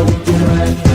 how we do it.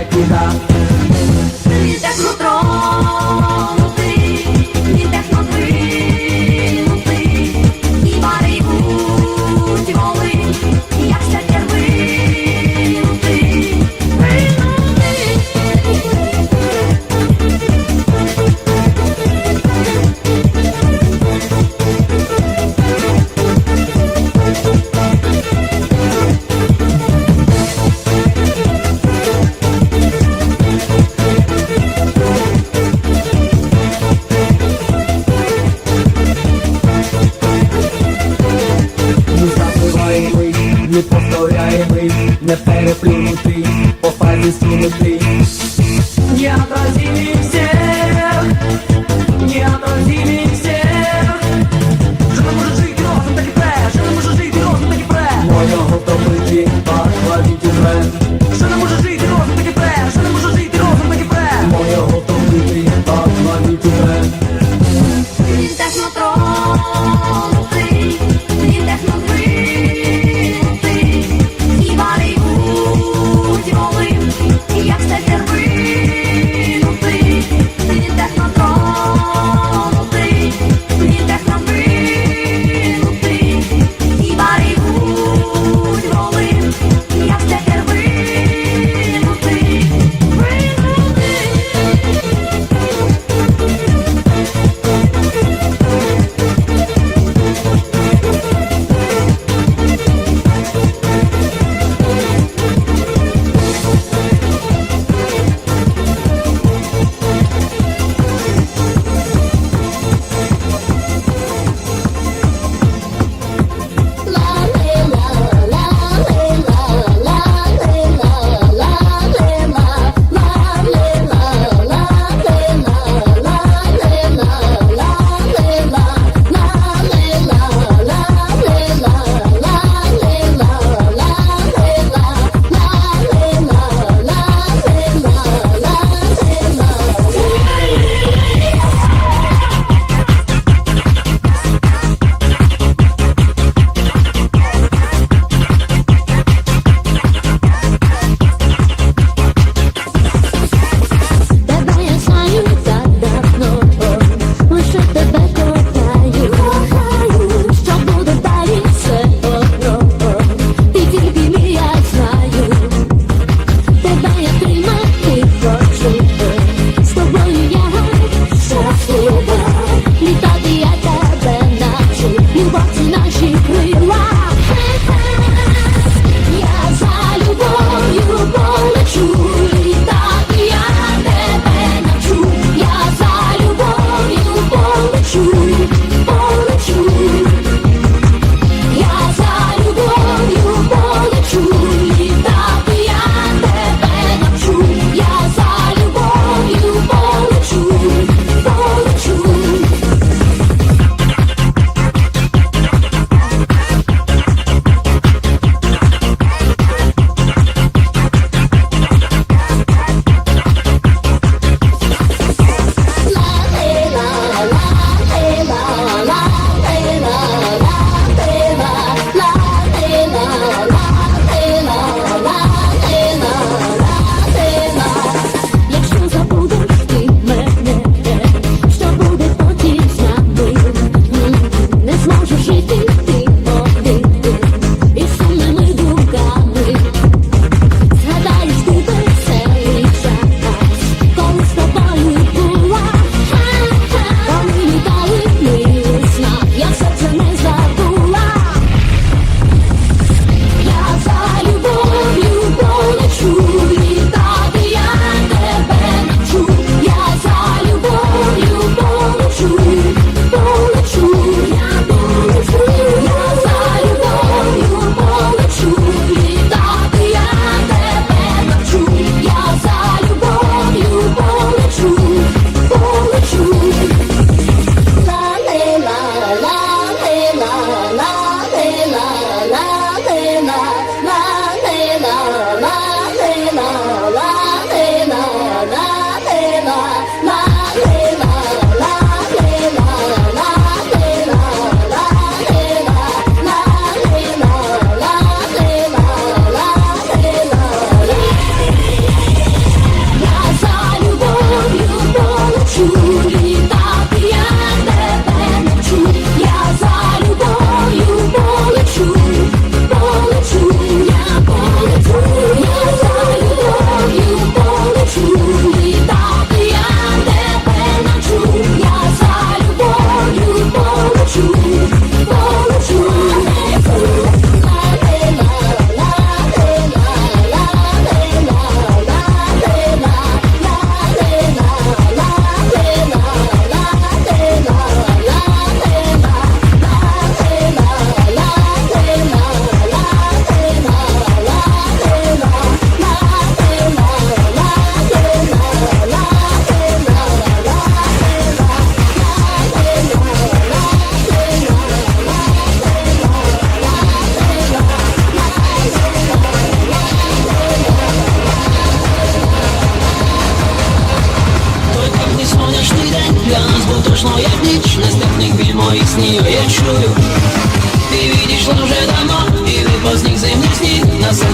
Shakira.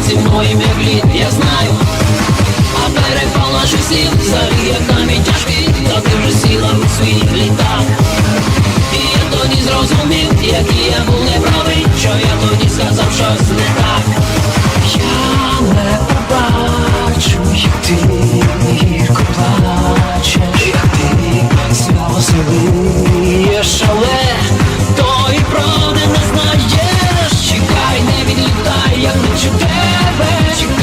зі мною мій я знаю А берег наших сіл, заріє камінь тяжкий, та ти вже сіла у своїх літак. І я тоді зрозумів, який я був неправий, що я тоді сказав щось не так. Я не побачу, як ти гірко плачеш, як ти свяло сидиш young that you dare,